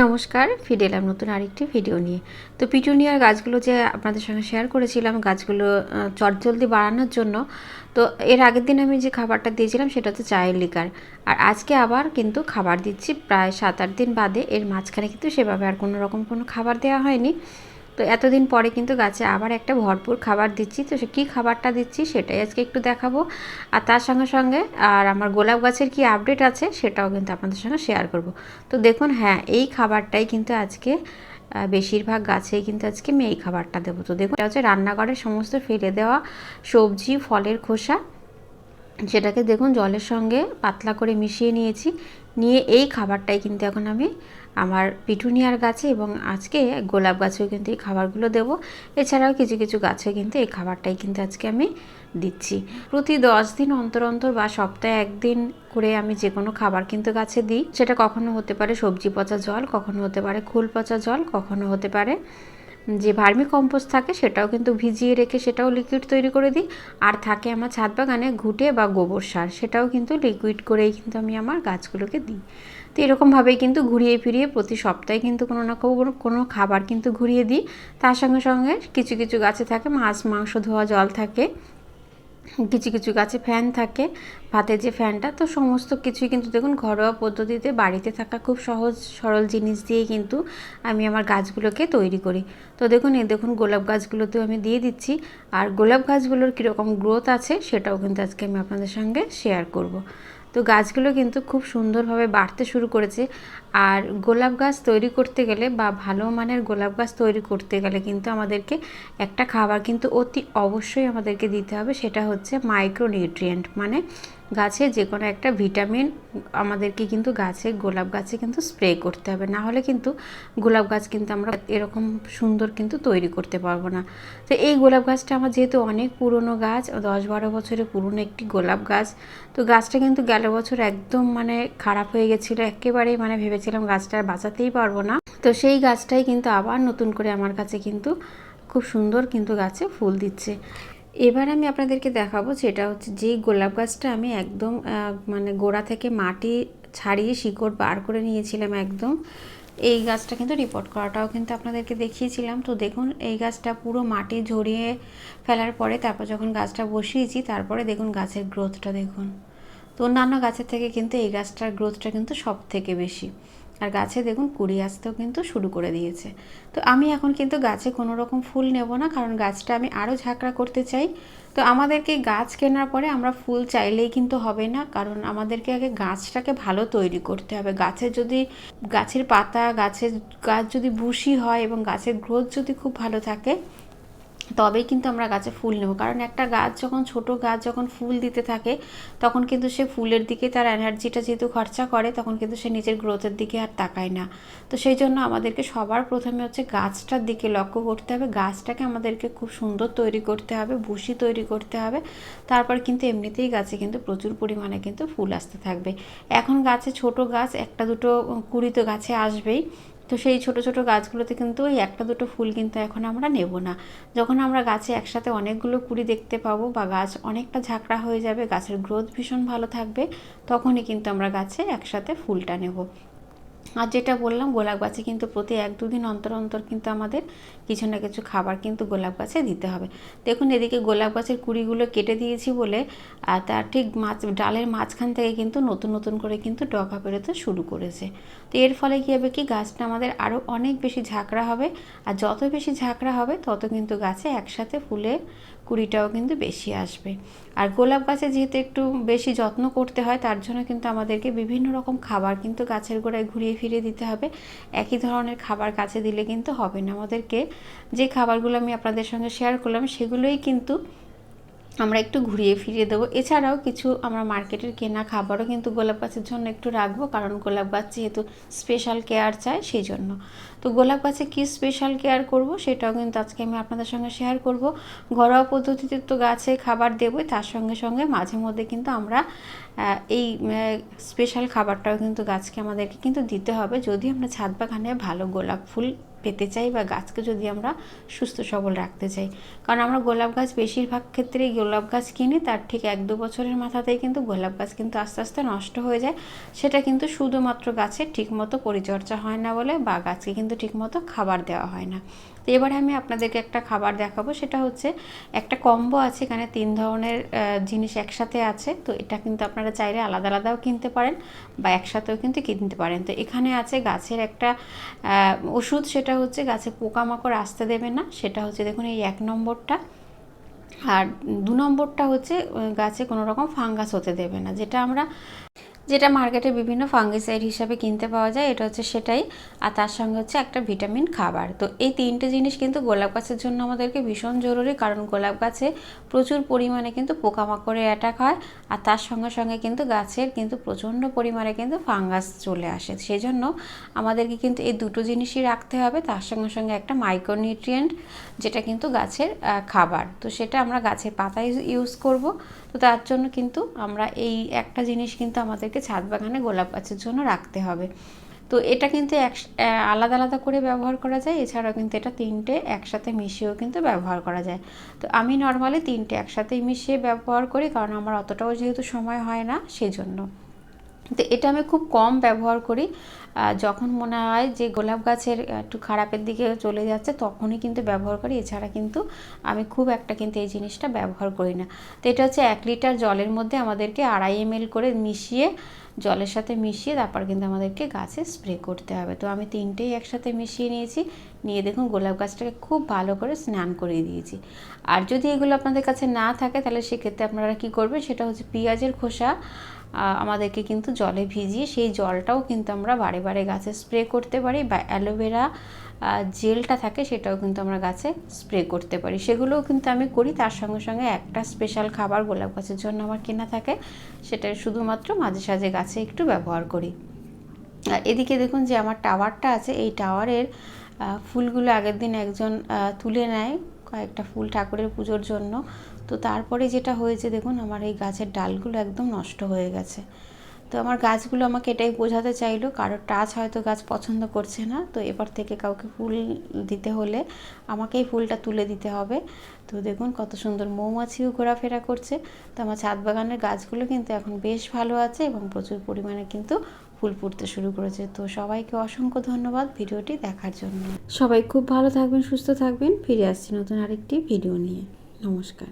নমস্কার ফিরে এলাম নতুন আরেকটি ভিডিও নিয়ে। তো পিটুনিয়ার গাছগুলো যে আপনাদের সঙ্গে শেয়ার করেছিলাম, গাছগুলো চটজলদি বাড়ানোর জন্য, তো এর আগের দিন আমি যে খাবারটা দিয়েছিলাম সেটা হচ্ছে চায়ের লিকার আর আজকে আবার কিন্তু খাবার দিচ্ছি, প্রায় সাত আট দিন বাদে। এর মাঝখানে কিন্তু সেভাবে আর কোনো রকম কোনো খাবার দেওয়া হয়নি। তো এতদিন পরে কিন্তু গাছে আবার একটা ভরপুর খাবার দিচ্ছি। তো সে কী খাবারটা দিচ্ছি সেটাই আজকে একটু দেখাবো। আর তার সঙ্গে সঙ্গে আর আমার গোলাপ গাছের কি আপডেট আছে সেটাও কিন্তু আপনাদের সঙ্গে শেয়ার করব। তো দেখুন হ্যাঁ এই খাবারটাই কিন্তু আজকে বেশিরভাগ গাছেই কিন্তু আজকে আমি এই খাবারটা দেবো। তো দেখুন, এটা হচ্ছে রান্নাঘরের সমস্ত ফেলে দেওয়া সবজি, ফলের খোসা। সেটাকে দেখুন, জলের সঙ্গে পাতলা করে মিশিয়ে নিয়েছি। নিয়ে এই খাবারটাই কিন্তু এখন আমি আমার পিটুনিয়ার গাছে এবং আজকে গোলাপ গাছেও কিন্তু এই খাবারগুলো দেব। এছাড়াও কিছু কিছু গাছে কিন্তু এই খাবারটাই কিন্তু আজকে আমি দিচ্ছি। প্রতি দশ দিন অন্তর অন্তর বা সপ্তাহে একদিন করে আমি যে কোনো খাবার কিন্তু গাছে দিই। সেটা কখনো হতে পারে সবজি পচা জল, কখনো হতে পারে খোল পচা জল, কখনো হতে পারে যে ভার্মি কম্পোস্ট থাকে সেটাও কিন্তু ভিজিয়ে রেখে সেটাও লিকুইড তৈরি করে দিই। আর থাকে আমার ছাদ বাগানে ঘুটে বা গোবর সার, সেটাও কিন্তু লিকুইড করেই কিন্তু আমি আমার গাছগুলোকে দিই। তো এরকমভাবেই কিন্তু ঘুরিয়ে ফিরিয়ে প্রতি সপ্তাহে কিন্তু কোনো না কোনো কোনো খাবার কিন্তু ঘুরিয়ে দিই। তার সঙ্গে সঙ্গে কিছু কিছু গাছে থাকে মাছ, মাংস, ধোয়া, জল থাকে। কিছু কিছু গাছে ফ্যান থাকে, ভাতের যে ফ্যানটা, তো সমস্ত কিছুই কিন্তু দেখুন ঘরোয়া পদ্ধতিতে বাড়িতে থাকা খুব সহজ সরল জিনিস দিয়েই কিন্তু আমি আমার গাছগুলোকে তৈরি করি। তো দেখুন, এই দেখুন গোলাপ গাছগুলোতেও আমি দিয়ে দিচ্ছি। আর গোলাপ গাছগুলোর কীরকম গ্রোথ আছে সেটাও কিন্তু আজকে আমি আপনাদের সঙ্গে শেয়ার করব। তো গাছগুলো কিন্তু খুব সুন্দরভাবে বাড়তে শুরু করেছে। আর গোলাপ গাছ তৈরি করতে গেলে বা ভালো মানের গোলাপ গাছ তৈরি করতে গেলে কিন্তু আমাদেরকে একটা খাবার কিন্তু অতি অবশ্যই আমাদেরকে দিতে হবে, সেটা হচ্ছে মাইক্রোনিউট্রিয়েন্ট মানে গাছে যে কোনো একটা ভিটামিন আমাদেরকে কিন্তু গাছে, গোলাপ গাছে কিন্তু স্প্রে করতে হবে। না হলে কিন্তু গোলাপ গাছ কিন্তু আমরা এরকম সুন্দর কিন্তু তৈরি করতে পারব না। তো এই গোলাপ গাছটা আমার যেহেতু অনেক পুরনো গাছ, দশ বারো বছরের পুরনো একটি গোলাপ গাছ, তো গাছটা কিন্তু গেল বছর একদম মানে খারাপ হয়ে গেছিল, একেবারেই মানে ভেবেছিলাম গাছটা বাঁচাতেই পারব না। তো সেই গাছটাই কিন্তু আবার নতুন করে আমার কাছে কিন্তু খুব সুন্দর কিন্তু গাছে ফুল দিচ্ছে। এবার আমি আপনাদেরকে দেখাবো যেটা হচ্ছে যেই গোলাপ গাছটা আমি একদম মানে গোড়া থেকে মাটি ছাড়িয়ে শিকড় বার করে নিয়েছিলাম একদম। এই গাছটা কিন্তু রিপোর্ট করাটাও কিন্তু আপনাদেরকে দেখিয়েছিলাম। তো দেখুন, এই গাছটা পুরো মাটি ঝরিয়ে ফেলার পরে তারপর যখন গাছটা বসিয়েছি, তারপরে দেখুন গাছের গ্রোথটা দেখুন। তো অন্যান্য গাছের থেকে কিন্তু এই গাছটার গ্রোথটা কিন্তু সব থেকে বেশি। আর গাছে দেখুন কুড়ি আসতেও কিন্তু শুরু করে দিয়েছে। তো আমি এখন কিন্তু গাছে কোনো রকম ফুল নেব না, কারণ গাছটা আমি আরও ঝাঁকড়া করতে চাই। তো আমাদেরকে গাছ কেনার পরে আমরা ফুল চাইলেই কিন্তু হবে না, কারণ আমাদেরকে আগে গাছটাকে ভালো তৈরি করতে হবে। গাছের যদি, গাছের পাতা, গাছের গাছ যদি বুশি হয় এবং গাছের গ্রোথ যদি খুব ভালো থাকে তবেই কিন্তু আমরা গাছে ফুল নেব। কারণ একটা গাছ যখন ছোট গাছ যখন ফুল দিতে থাকে, তখন কিন্তু সে ফুলের দিকে তার এনার্জিটা যেহেতু খরচা করে, তখন কিন্তু সে নিজের গ্রোথের দিকে আর তাকায় না। তো সেই জন্য আমাদেরকে সবার প্রথমে হচ্ছে গাছটার দিকে লক্ষ্য করতে হবে। গাছটাকে আমাদেরকে খুব সুন্দর তৈরি করতে হবে, ভুসি তৈরি করতে হবে। তারপর কিন্তু এমনিতেই গাছে কিন্তু প্রচুর পরিমাণে কিন্তু ফুল আসতে থাকবে। এখন গাছে ছোট গাছ, একটা দুটো কুড়ি তো গাছে আসবেই। তো সেই ছোট ছোট গাছগুলোতে কিন্তু ওই একটা, দুটো ফুল কিন্তু এখন আমরা নেব না। যখন আমরা গাছে একসাথে অনেকগুলো কুড়ি দেখতে পাবো বা গাছ অনেকটা ঝাঁকড়া হয়ে যাবে, গাছের গ্রোথ ভীষণ ভালো থাকবে, তখনই কিন্তু আমরা গাছে একসাথে ফুলটা নেব। আর যেটা বললাম, গোলাপ গাছে কিন্তু প্রতি এক দুদিন অন্তর অন্তর কিন্তু আমাদের কিছু না কিছু খাবার কিন্তু গোলাপ গাছে দিতে হবে। দেখুন, এদিকে গোলাপ গাছের কুড়িগুলো কেটে দিয়েছি বলে, আর তার ঠিক মাছ, ডালের মাঝখান থেকে কিন্তু নতুন নতুন করে কিন্তু ডগা বেরোতে শুরু করেছে। তো এর ফলে কী হবে কি, গাছটা আমাদের আরও অনেক বেশি ঝাঁকড়া হবে, আর যত বেশি ঝাঁকড়া হবে, তত কিন্তু গাছে একসাথে ফুলের কুড়িটাও কিন্তু বেশি আসবে। আর গোলাপ গাছে যেহেতু একটু বেশি যত্ন করতে হয়, তার জন্য কিন্তু আমাদেরকে বিভিন্ন রকম খাবার কিন্তু গাছের গোড়ায় ঘুরিয়ে ফিরিয়ে দিতে হবে। একই ধরনের খাবার কাছে দিলে কিন্তু হবে না। আমাদেরকে যে খাবারগুলো আমি আপনাদের সঙ্গে শেয়ার করলাম, সেগুলোই কিন্তু আমরা একটু ঘুরিয়ে ফিরিয়ে দেবো। এছাড়াও কিছু আমরা মার্কেটের কেনা খাবারও কিন্তু গোলাপ গাছের জন্য একটু রাখব, কারণ গোলাপ গাছ যেহেতু স্পেশাল কেয়ার চায় সেই জন্য তো গোলাপ গাছে কী স্পেশাল কেয়ার করব সেটাও কিন্তু আজকে আমি আপনাদের সঙ্গে শেয়ার করব। ঘরোয়া পদ্ধতিতে তো গাছে খাবার দেবই, তার সঙ্গে সঙ্গে মাঝে মধ্যে কিন্তু আমরা এই স্পেশাল খাবারটাও কিন্তু গাছকে আমাদেরকে কিন্তু দিতে হবে। যদি আমরা ছাদ বাগানে ভালো গোলাপ ফুল পেতে চাই বা গাছকে যদি আমরা সুস্থ সবল রাখতে চাই। কারণ আমরা গোলাপ গাছ বেশিরভাগ ক্ষেত্রেই গোলাপ গাছ কিনি, তার ঠিক এক দু বছরের মাথাতেই কিন্তু গোলাপ গাছ কিন্তু আস্তে আস্তে নষ্ট হয়ে যায়। সেটা কিন্তু শুধুমাত্র গাছের ঠিকমতো পরিচর্যা হয় না বলে বা গাছকে কিন্তু ঠিকমতো খাবার দেওয়া হয় না। তো এবারে আমি আপনাদেরকে একটা খাবার দেখাবো, সেটা হচ্ছে একটা কম্বো আছে, এখানে তিন ধরনের জিনিস একসাথে আছে। তো এটা কিন্তু আপনারা চাইলে আলাদা আলাদাও কিনতে পারেন বা একসাথেও কিন্তু কিনতে পারেন। তো এখানে আছে গাছের একটা ওষুধ, সেটা হচ্ছে গাছে পোকামাকড় আসতে দেবে না, সেটা হচ্ছে দেখুন এই এক নম্বরটা। আর দু নম্বরটা হচ্ছে গাছে কোনো রকম ফাঙ্গাস হতে দেবে না, যেটা আমরা যেটা মার্কেটে বিভিন্ন ফাঙ্গিসাইড হিসাবে কিনতে পাওয়া যায়, এটা হচ্ছে সেটাই। আর তার সঙ্গে হচ্ছে একটা ভিটামিন খাবার। তো এই তিনটে জিনিস কিন্তু গোলাপ গাছের জন্য আমাদেরকে ভীষণ জরুরি, কারণ গোলাপ গাছে প্রচুর পরিমাণে কিন্তু পোকামাকড়ের অ্যাটাক হয়। আর তার সঙ্গে সঙ্গে কিন্তু গাছের কিন্তু প্রচণ্ড পরিমাণে কিন্তু ফাঙ্গাস চলে আসে। সেই জন্য আমাদেরকে কিন্তু এই দুটো জিনিসই রাখতে হবে। তার সঙ্গে সঙ্গে একটা মাইক্রোনিউট্রিয়েন্ট যেটা কিন্তু গাছের খাবার। তো সেটা আমরা গাছের পাতায় ইউজ করব। তো তার জন্য কিন্তু আমরা এই একটা জিনিস কিন্তু আমাদেরকে ছাদ বাগানে গোলাপ গাছের জন্য রাখতে হবে। তো এটা কিন্তু এক আলাদা আলাদা করে ব্যবহার করা যায়। এছাড়াও কিন্তু এটা তিনটে একসাথে মিশিয়েও কিন্তু ব্যবহার করা যায়। তো আমি নর্মালি তিনটে একসাথেই মিশিয়ে ব্যবহার করি, কারণ আমার অতটাও যেহেতু সময় হয় না সেই জন্য তো এটা আমি খুব কম ব্যবহার করি। যখন মনে হয় যে গোলাপ গাছের একটু খারাপের দিকে চলে যাচ্ছে, তখনই কিন্তু ব্যবহার করি। এছাড়া কিন্তু আমি খুব একটা কিন্তু এই জিনিসটা ব্যবহার করি না। তো এটা হচ্ছে এক লিটার জলের মধ্যে আমাদেরকে আড়াই এম করে মিশিয়ে, জলের সাথে মিশিয়ে তারপর কিন্তু আমাদেরকে গাছে স্প্রে করতে হবে। তো আমি তিনটেই একসাথে মিশিয়ে নিয়েছি। নিয়ে দেখুন গোলাপ গাছটাকে খুব ভালো করে স্নান করিয়ে দিয়েছি। আর যদি এগুলো আপনাদের কাছে না থাকে, তাহলে সেক্ষেত্রে আপনারা কী করবেন? সেটা হচ্ছে পেঁয়াজের খোসা আমাদেরকে কিন্তু জলে ভিজিয়ে সেই জলটাও কিন্তু আমরা বারে বারে গাছে স্প্রে করতে পারি বা অ্যালোভেরা জেলটা থাকে সেটাও কিন্তু আমরা গাছে স্প্রে করতে পারি। সেগুলোও কিন্তু আমি করি, তার সঙ্গে সঙ্গে একটা স্পেশাল খাবার গোলাপ গাছের জন্য আমার কেনা থাকে, সেটা শুধুমাত্র মাঝে সাঝে গাছে একটু ব্যবহার করি। আর এদিকে দেখুন যে আমার টাওয়ারটা আছে, এই টাওয়ারের ফুলগুলো আগের দিন একজন তুলে নেয় কয়েকটা ফুল ঠাকুরের পুজোর জন্য। তো তারপরে যেটা হয়েছে দেখুন, আমার এই গাছের ডালগুলো একদম নষ্ট হয়ে গেছে। তো আমার গাছগুলো আমাকে এটাই বোঝাতে চাইলো কারোর টাচ হয়তো গাছ পছন্দ করছে না, তো এবার থেকে কাউকে ফুল দিতে হলে আমাকেই ফুলটা তুলে দিতে হবে। তো দেখুন, কত সুন্দর মৌমাছিও ঘোরাফেরা করছে। তো আমার ছাদ বাগানের গাছগুলো কিন্তু এখন বেশ ভালো আছে এবং প্রচুর পরিমাণে কিন্তু ফুল ফুটতে শুরু করেছে। তো সবাইকে অসংখ্য ধন্যবাদ ভিডিওটি দেখার জন্য। সবাই খুব ভালো থাকবেন, সুস্থ থাকবেন। ফিরে আসছি নতুন আরেকটি ভিডিও নিয়ে। নমস্কার।